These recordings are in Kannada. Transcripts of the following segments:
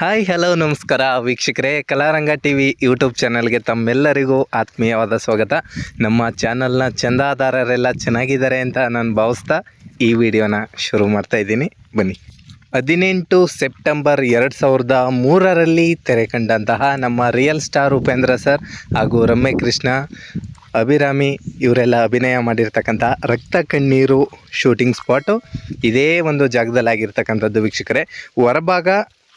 ಹಾಯ್, ಹಲೋ, ನಮಸ್ಕಾರ. ವೀಕ್ಷಕರೇ, ಕಲಾರಂಗ ಟಿ ವಿ ಯೂಟ್ಯೂಬ್ ಚಾನಲ್ಗೆ ತಮ್ಮೆಲ್ಲರಿಗೂ ಆತ್ಮೀಯವಾದ ಸ್ವಾಗತ. ನಮ್ಮ ಚಾನಲ್ನ ಚಂದಾದಾರರೆಲ್ಲ ಚೆನ್ನಾಗಿದ್ದಾರೆ ಅಂತ ನಾನು ಭಾವಿಸ್ತಾ ಈ ವಿಡಿಯೋನ ಶುರು ಮಾಡ್ತಾ ಇದ್ದೀನಿ. ಬನ್ನಿ. ಹದಿನೆಂಟು ಸೆಪ್ಟೆಂಬರ್ ಎರಡು ಸಾವಿರದ ಮೂರರಲ್ಲಿ ತೆರೆ ಕಂಡಂತಹ ನಮ್ಮ ರಿಯಲ್ ಸ್ಟಾರ್ ಉಪೇಂದ್ರ ಸರ್ ಹಾಗೂ ರಮ್ಯ ಕೃಷ್ಣ ಅಭಿರಾಮಿ, ಇವರೆಲ್ಲ ಅಭಿನಯ ಮಾಡಿರ್ತಕ್ಕಂಥ ರಕ್ತ ಕಣ್ಣೀರು ಶೂಟಿಂಗ್ ಸ್ಪಾಟು ಇದೇ ಒಂದು ಜಾಗದಲ್ಲಿ ಆಗಿರ್ತಕ್ಕಂಥದ್ದು ವೀಕ್ಷಕರೇ. ಹೊರಭಾಗ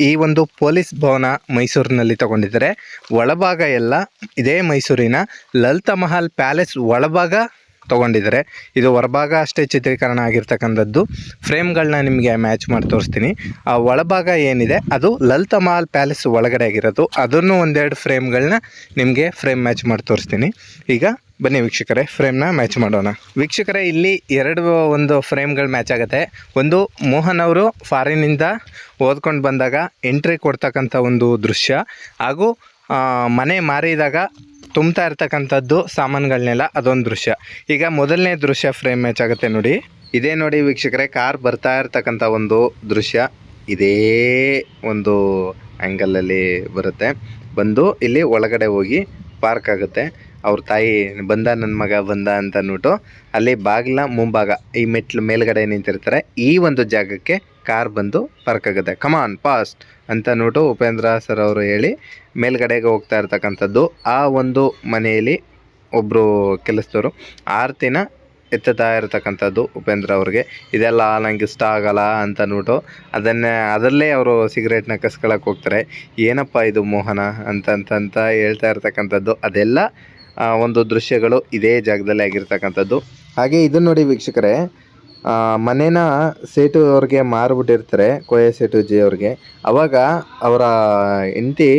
ಈ ಒಂದು ಪೊಲೀಸ್ ಭವನ ಮೈಸೂರಿನಲ್ಲಿ ತಗೊಂಡಿದ್ದಾರೆ. ಒಳಭಾಗ ಎಲ್ಲ ಇದೇ ಮೈಸೂರಿನ ಲಲಿತ ಮಹಲ್ ಪ್ಯಾಲೇಸ್ ಒಳಭಾಗ ತೊಗೊಂಡಿದ್ದಾರೆ. ಇದು ಹೊರಭಾಗ ಅಷ್ಟೇ ಚಿತ್ರೀಕರಣ ಆಗಿರ್ತಕ್ಕಂಥದ್ದು. ಫ್ರೇಮ್ಗಳನ್ನ ನಿಮಗೆ ಮ್ಯಾಚ್ ಮಾಡಿ ತೋರಿಸ್ತೀನಿ. ಆ ಒಳಭಾಗ ಏನಿದೆ, ಅದು ಲಲಿತ ಮಹಲ್ ಪ್ಯಾಲೇಸ್ ಒಳಗಡೆ ಆಗಿರೋದು. ಅದನ್ನು ಒಂದೆರಡು ಫ್ರೇಮ್ಗಳನ್ನ ನಿಮಗೆ ಫ್ರೇಮ್ ಮ್ಯಾಚ್ ಮಾಡಿ ತೋರಿಸ್ತೀನಿ. ಈಗ ಬನ್ನಿ ವೀಕ್ಷಕರೇ, ಫ್ರೇಮ್ನ ಮ್ಯಾಚ್ ಮಾಡೋಣ. ವೀಕ್ಷಕರೇ, ಇಲ್ಲಿ ಎರಡು ಒಂದು ಫ್ರೇಮ್ಗಳು ಮ್ಯಾಚ್ ಆಗುತ್ತೆ. ಒಂದು ಮೋಹನ್ ಅವರು ಫಾರಿನಿಂದ ಓದ್ಕೊಂಡು ಬಂದಾಗ ಎಂಟ್ರಿ ಕೊಡ್ತಕ್ಕಂಥ ಒಂದು ದೃಶ್ಯ. ಹಾಗೂ ಮನೆ ಮಾರಿದಾಗ ತುಂಬ್ತಾ ಇರ್ತಕ್ಕಂಥದ್ದು ಸಾಮಾನುಗಳನ್ನೆಲ್ಲ ಅದೊಂದು ದೃಶ್ಯ. ಈಗ ಮೊದಲನೇ ದೃಶ್ಯ ಫ್ರೇಮ್ ಮ್ಯಾಚ್ ಆಗುತ್ತೆ ನೋಡಿ. ಇದೇ ನೋಡಿ ವೀಕ್ಷಕರೇ ಕಾರ್ ಬರ್ತಾ ಇರ್ತಕ್ಕಂಥ ಒಂದು ದೃಶ್ಯ. ಇದೇ ಒಂದು ಆ್ಯಂಗಲಲ್ಲಿ ಬರುತ್ತೆ. ಬಂದು ಇಲ್ಲಿ ಒಳಗಡೆ ಹೋಗಿ ಪಾರ್ಕ್ ಆಗುತ್ತೆ. ಅವ್ರ ತಾಯಿ ಬಂದ ನನ್ನ ಮಗ ಬಂದ ಅಂತ ಅಂದ್ಬಿಟ್ಟು ಅಲ್ಲಿ ಬಾಗಿಲ ಮುಂಭಾಗ, ಈ ಮೆಟ್ಲು ಮೇಲ್ಗಡೆ ನಿಂತಿರ್ತಾರೆ. ಈ ಒಂದು ಜಾಗಕ್ಕೆ ಕಾರ್ ಬಂದು ಪಾರ್ಕ್ ಆಗುತ್ತೆ. ಕಮಾನ್ ಪಾಸ್ಟ್ ಅಂತ ಅಂದ್ಬಿಟ್ಟು ಉಪೇಂದ್ರ ಸರ್ ಅವರು ಹೇಳಿ ಮೇಲ್ಗಡೆಗೆ ಹೋಗ್ತಾ ಇರ್ತಕ್ಕಂಥದ್ದು. ಆ ಒಂದು ಮನೆಯಲ್ಲಿ ಒಬ್ಬರು ಕೆಲಸದವರು ಆರತಿನ ಎತ್ತುತ್ತಾ ಇರತಕ್ಕಂಥದ್ದು ಉಪೇಂದ್ರ ಅವ್ರಿಗೆ. ಇದೆಲ್ಲ ನಂಗೆ ಇಷ್ಟ ಆಗಲ್ಲ ಅಂತ ಅಂದ್ಬಿಟ್ಟು ಅದನ್ನೇ, ಅದರಲ್ಲೇ ಅವರು ಸಿಗರೇಟ್ನ ಕಸ್ಕೊಳಕ್ಕೆ ಹೋಗ್ತಾರೆ. ಏನಪ್ಪ ಇದು ಮೋಹನ ಅಂತಂತಂತ ಹೇಳ್ತಾ ಇರ್ತಕ್ಕಂಥದ್ದು. ಅದೆಲ್ಲ ಒಂದು ದೃಶ್ಯಗಳು ಇದೇ ಜಾಗದಲ್ಲಿ ಆಗಿರ್ತಕ್ಕಂಥದ್ದು. ಹಾಗೆ ಇದನ್ನ ನೋಡಿ ವೀಕ್ಷಕರೇ ಮನೇನ ಸೇಟು ಅವ್ರಿಗೆ ಮಾರ್ಬಿಟ್ಟಿರ್ತಾರೆ, ಕೋಯ ಸೇಟು ಜಿ ಅವ್ರಿಗೆ. ಅವಾಗ ಅವರ ಹೆಂಡತಿ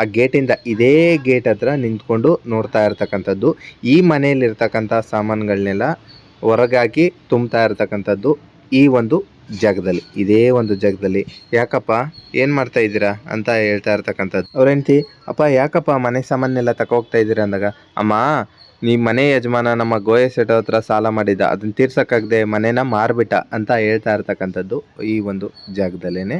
ಆ ಗೇಟಿಂದ ಇದೇ ಗೇಟ್ ಹತ್ರ ನಿಂತ್ಕೊಂಡು ನೋಡ್ತಾ ಇರ್ತಕ್ಕಂಥದ್ದು. ಈ ಮನೆಯಲ್ಲಿರ್ತಕ್ಕಂಥ ಸಾಮಾನುಗಳನ್ನೆಲ್ಲ ಹೊರಗಾಕಿ ತುಂಬ್ತಾ ಇರ್ತಕ್ಕಂಥದ್ದು ಈ ಒಂದು ಜಾಗದಲ್ಲಿ, ಇದೇ ಒಂದು ಜಾಗದಲ್ಲಿ. ಯಾಕಪ್ಪ, ಏನು ಮಾಡ್ತಾ ಇದ್ದೀರಾ ಅಂತ ಹೇಳ್ತಾ ಇರ್ತಕ್ಕಂಥದ್ದು. ಅವ್ರ ಹೆಂಡ್ತಿ, ಅಪ್ಪ, ಯಾಕಪ್ಪ ಮನೆ ಸಾಮಾನೆಲ್ಲ ಹೋಗ್ತಾ ಇದ್ದೀರಾ? ಅಂದಾಗ, ಅಮ್ಮ ನೀ ಮನೆ ಯಜಮಾನ, ನಮ್ಮ ಗೋಯ ಸೆಟ್ ಹತ್ರ ಸಾಲ ಮಾಡಿದ್ದ ಅದನ್ನ ತೀರ್ಸಕ್ಕಾಗದೆ ಮನೇನ ಮಾರ್ಬಿಟ್ಟ, ಅಂತ ಹೇಳ್ತಾ ಇರ್ತಕ್ಕಂಥದ್ದು ಈ ಒಂದು ಜಾಗದಲ್ಲೇ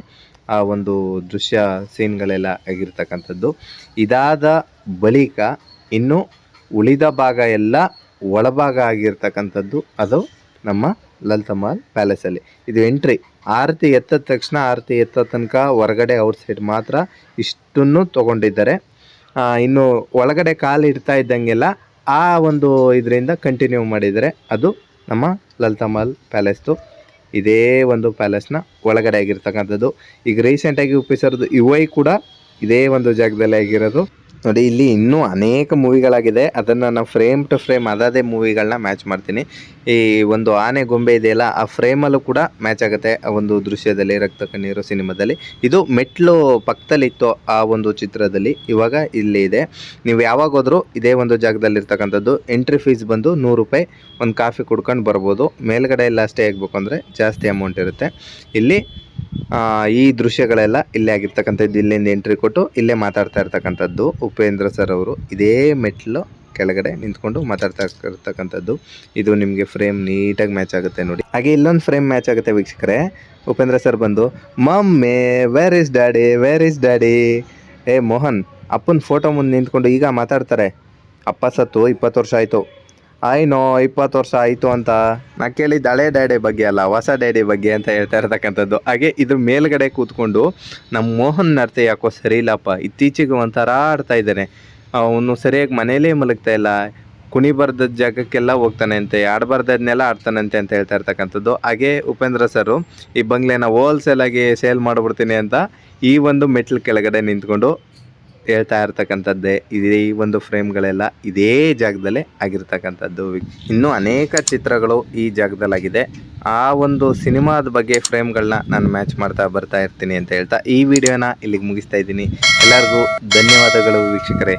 ಆ ಒಂದು ದೃಶ್ಯ ಸೀನ್ಗಳೆಲ್ಲ ಆಗಿರ್ತಕ್ಕಂಥದ್ದು. ಇದಾದ ಬಳಿಕ ಇನ್ನು ಉಳಿದ ಭಾಗ ಎಲ್ಲ ಒಳಭಾಗ ಆಗಿರ್ತಕ್ಕಂಥದ್ದು. ಅದು ನಮ್ಮ ಲಲಿತ ಮಹಲ್ ಪ್ಯಾಲೇಸಲ್ಲಿ. ಇದು ಎಂಟ್ರಿ ಆರತಿ ಎತ್ತದ ತಕ್ಷಣ ಆರತಿ ಎತ್ತ ತನಕ ಹೊರಗಡೆ ಔಟ್ ಸೈಡ್ ಮಾತ್ರ ಇಷ್ಟನ್ನು ತೊಗೊಂಡಿದ್ದಾರೆ. ಇನ್ನು ಒಳಗಡೆ ಕಾಲು ಇಡ್ತಾ ಇದ್ದಂಗೆಲ್ಲ ಆ ಒಂದು ಇದರಿಂದ ಕಂಟಿನ್ಯೂ ಮಾಡಿದರೆ ಅದು ನಮ್ಮ ಲಲಿತಾ ಮಹಲ್ ಪ್ಯಾಲೇಸ್ದು. ಇದೇ ಒಂದು ಪ್ಯಾಲೇಸ್ನ ಒಳಗಡೆ ಆಗಿರ್ತಕ್ಕಂಥದ್ದು. ಈಗ ರೀಸೆಂಟಾಗಿ ಉಪ್ಪಿಸಿರೋದು ಇವೈ ಕೂಡ ಇದೇ ಒಂದು ಜಾಗದಲ್ಲಿ ಆಗಿರೋದು. ನೋಡಿ, ಇಲ್ಲಿ ಇನ್ನೂ ಅನೇಕ ಮೂವಿಗಳಾಗಿದೆ. ಅದನ್ನು ನಾನು ಫ್ರೇಮ್ ಟು ಫ್ರೇಮ್ ಅದಾದೇ ಮೂವಿಗಳನ್ನ ಮ್ಯಾಚ್ ಮಾಡ್ತೀನಿ. ಈ ಒಂದು ಆನೆ ಗೊಂಬೆ ಇದೆಯಲ್ಲ, ಆ ಫ್ರೇಮಲ್ಲೂ ಕೂಡ ಮ್ಯಾಚ್ ಆಗುತ್ತೆ ಆ ಒಂದು ದೃಶ್ಯದಲ್ಲಿ, ರಕ್ತ ಕಣ್ಣೀರು ಸಿನಿಮಾದಲ್ಲಿ. ಇದು ಮೆಟ್ಲು ಪಕ್ಕದಲ್ಲಿತ್ತು ಆ ಒಂದು ಚಿತ್ರದಲ್ಲಿ, ಇವಾಗ ಇಲ್ಲಿ ಇದೆ. ನೀವು ಯಾವಾಗ ಹೋದರೂ ಇದೇ ಒಂದು ಜಾಗದಲ್ಲಿ ಇರ್ತಕ್ಕಂಥದ್ದು ಎಂಟ್ರಿ ಫೀಸ್ ಬಂದು ನೂರು ರೂಪಾಯಿ, ಒಂದು ಕಾಫಿ ಕುಡ್ಕೊಂಡು ಬರ್ಬೋದು. ಮೇಲ್ಗಡೆ ಎಲ್ಲ ಸ್ಟೇ ಆಗಬೇಕು ಅಂದರೆ ಜಾಸ್ತಿ ಅಮೌಂಟ್ ಇರುತ್ತೆ. ಇಲ್ಲಿ ಈ ದೃಶ್ಯಗಳೆಲ್ಲ ಇಲ್ಲೇ ಆಗಿರ್ತಕ್ಕಂಥದ್ದು, ಇಲ್ಲಿಂದ ಎಂಟ್ರಿ ಕೊಟ್ಟು ಇಲ್ಲೇ ಮಾತಾಡ್ತಾ ಇರ್ತಕ್ಕಂಥದ್ದು ಉಪೇಂದ್ರ ಸರ್ ಅವರು. ಇದೇ ಮೆಟ್ಲು ಕೆಳಗಡೆ ನಿಂತ್ಕೊಂಡು ಮಾತಾಡ್ತಾ ಇರ್ತಕ್ಕಂಥದ್ದು. ಇದು ನಿಮಗೆ ಫ್ರೇಮ್ ನೀಟಾಗಿ ಮ್ಯಾಚ್ ಆಗುತ್ತೆ ನೋಡಿ. ಹಾಗೆ ಇಲ್ಲೊಂದು ಫ್ರೇಮ್ ಮ್ಯಾಚ್ ಆಗುತ್ತೆ ವೀಕ್ಷಕರೇ. ಉಪೇಂದ್ರ ಸರ್ ಬಂದು, mummy where is daddy where is daddy ಏ, ಮೋಹನ್, ಅಪ್ಪನ ಫೋಟೋ ಮುಂದೆ ನಿಂತ್ಕೊಂಡು ಈಗ ಮಾತಾಡ್ತಾರೆ. ಅಪ್ಪ ಸತ್ತು, ಇಪ್ಪತ್ತು ವರ್ಷ ಆಯಿತು. ಆಯ್ನೋ ಇಪ್ಪತ್ತು ವರ್ಷ ಆಯಿತು ಅಂತ. ನಾ ಕೇಳಿದ್ದು ಹಳೆ ಡ್ಯಾಡಿ ಬಗ್ಗೆ ಅಲ್ಲ, ಹೊಸ ಡ್ಯಾಡಿ ಬಗ್ಗೆ ಅಂತ ಹೇಳ್ತಾ ಇರ್ತಕ್ಕಂಥದ್ದು. ಹಾಗೆ ಇದ್ರ ಮೇಲ್ಗಡೆ ಕೂತ್ಕೊಂಡು ನಮ್ಮ ಮೋಹನ್ ನರ್ತೆ ಯಾಕೋ ಸರಿ ಇಲ್ಲಪ್ಪ ಇತ್ತೀಚೆಗೆ ಒಂಥರ ಆಡ್ತಾ ಇದ್ದಾನೆ. ಅವನು ಸರಿಯಾಗಿ ಮನೇಲೇ ಮಲಗ್ತಾ ಇಲ್ಲ ಕುಣಿಬಾರ್ದ ಜಾಗಕ್ಕೆಲ್ಲ ಹೋಗ್ತಾನೆ ಅಂತೆ ಆಡಬಾರ್ದನ್ನೆಲ್ಲ ಆಡ್ತಾನಂತೆ ಅಂತ ಹೇಳ್ತಾ ಇರ್ತಕ್ಕಂಥದ್ದು. ಹಾಗೆ ಉಪೇಂದ್ರ ಸರು, ಈ ಬಂಗ್ಲೆನ ಹೋಲ್ಸೇಲಾಗಿ ಸೇಲ್ ಮಾಡಿಬಿಡ್ತೀನಿ ಅಂತ ಈ ಒಂದು ಮೆಟ್ಲು ಕೆಳಗಡೆ ನಿಂತ್ಕೊಂಡು ಹೇಳ್ತಾ ಇರ್ತಕ್ಕಂಥದ್ದೇ, ಇದೇ ಈ ಒಂದು ಫ್ರೇಮ್ಗಳೆಲ್ಲ ಇದೇ ಜಾಗದಲ್ಲೇ ಆಗಿರ್ತಕ್ಕಂಥದ್ದು. ಇನ್ನೂ ಅನೇಕ ಚಿತ್ರಗಳು ಈ ಜಾಗದಲ್ಲಾಗಿದೆ. ಆ ಒಂದು ಸಿನಿಮಾದ ಬಗ್ಗೆ ಫ್ರೇಮ್ಗಳನ್ನ ನಾನು ಮ್ಯಾಚ್ ಮಾಡ್ತಾ ಬರ್ತಾ ಇರ್ತೀನಿ ಅಂತ ಹೇಳ್ತಾ ಈ ವಿಡಿಯೋನ ಇಲ್ಲಿಗೆ ಮುಗಿಸ್ತಾ ಇದ್ದೀನಿ. ಎಲ್ಲರಿಗೂ ಧನ್ಯವಾದಗಳು ವೀಕ್ಷಕರೇ.